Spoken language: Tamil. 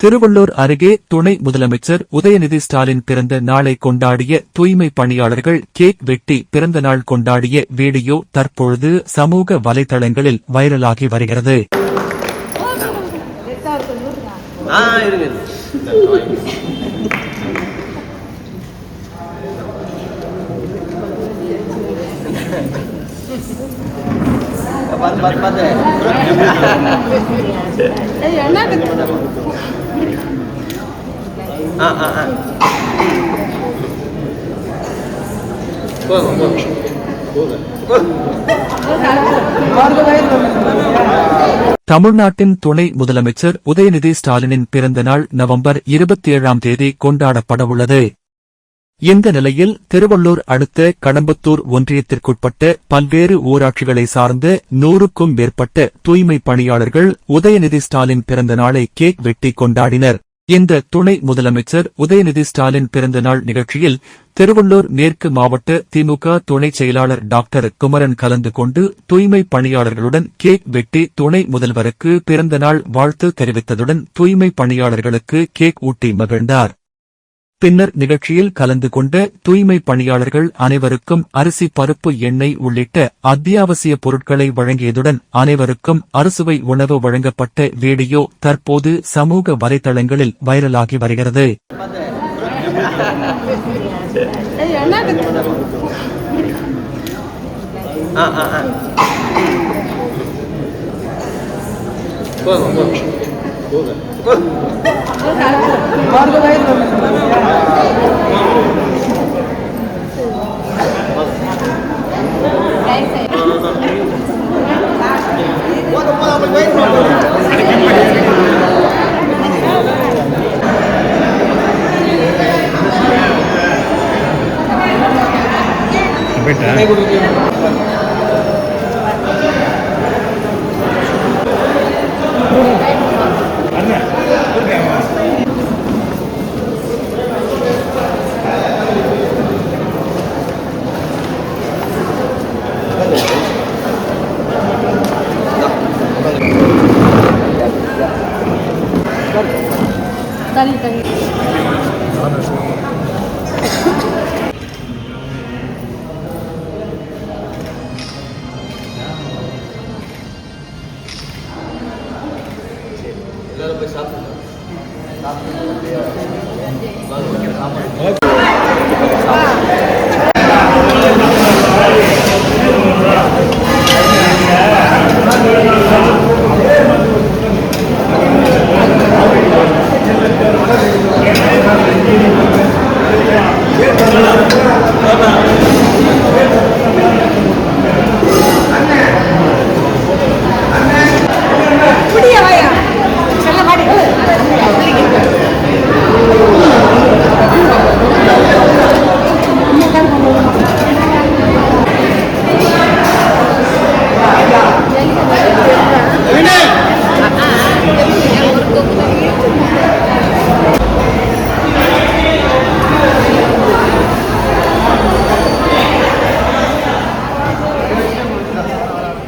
திருவள்ளூர் அருகே துணை முதலமைச்சர் உதயநிதி ஸ்டாலின் பிறந்த நாளை கொண்டாடிய தூய்மை பணியாளர்கள் கேக் வெட்டி பிறந்த நாள் கொண்டாடிய வீடியோ தற்பொழுது சமூக வலைதளங்களில் வைரலாகி வருகிறது. பார்த்து பார்த்து பார்த்து ஆ ஆ ஆ. போதும் போதும். தமிழ்நாட்டின் துணை முதலமைச்சர் உதயநிதி ஸ்டாலினின் பிறந்த நாள் நவம்பர் இருபத்தி ஏழாம் தேதி கொண்டாடப்படவுள்ளது. இந்த நிலையில் திருவள்ளூர் அடுத்த கடம்பத்தூர் ஒன்றியத்திற்குட்பட்ட பல்வேறு ஊராட்சிகளை சார்ந்த நூறுக்கும் மேற்பட்ட தூய்மை பணியாளர்கள் உதயநிதி ஸ்டாலின் பிறந்த நாளை கேக் வெட்டி கொண்டாடினர். இந்த துணை முதலமைச்சர் உதயநிதி ஸ்டாலின் பிறந்த நாள் நிகழ்ச்சியில் திருவள்ளூர் மேற்கு மாவட்ட திமுக துணைச் செயலாளர் டாக்டர் குமரன் கலந்து கொண்டு தூய்மை பணியாளர்களுடன் கேக் வெட்டி துணை முதல்வருக்கு பிறந்த நாள் வாழ்த்து தெரிவித்ததுடன் தூய்மை பணியாளர்களுக்கு கேக் ஊட்டி மகிழ்ந்தார். பின்னர் நிகழ்ச்சியில் கலந்து கொண்ட தூய்மை பணியாளர்கள் அனைவருக்கும் அரிசி பருப்பு எண்ணெய் உள்ளிட்ட அத்தியாவசிய பொருட்களை வழங்கியதுடன் அனைவருக்கும் அறுசுவை உணவு வழங்கப்பட்ட வீடியோ தற்போது சமூக வலைதளங்களில் வைரலாகி வருகிறது. ஆ ஆ ஆ போதும் போதும் போதும் போதும் போதும் அப்படி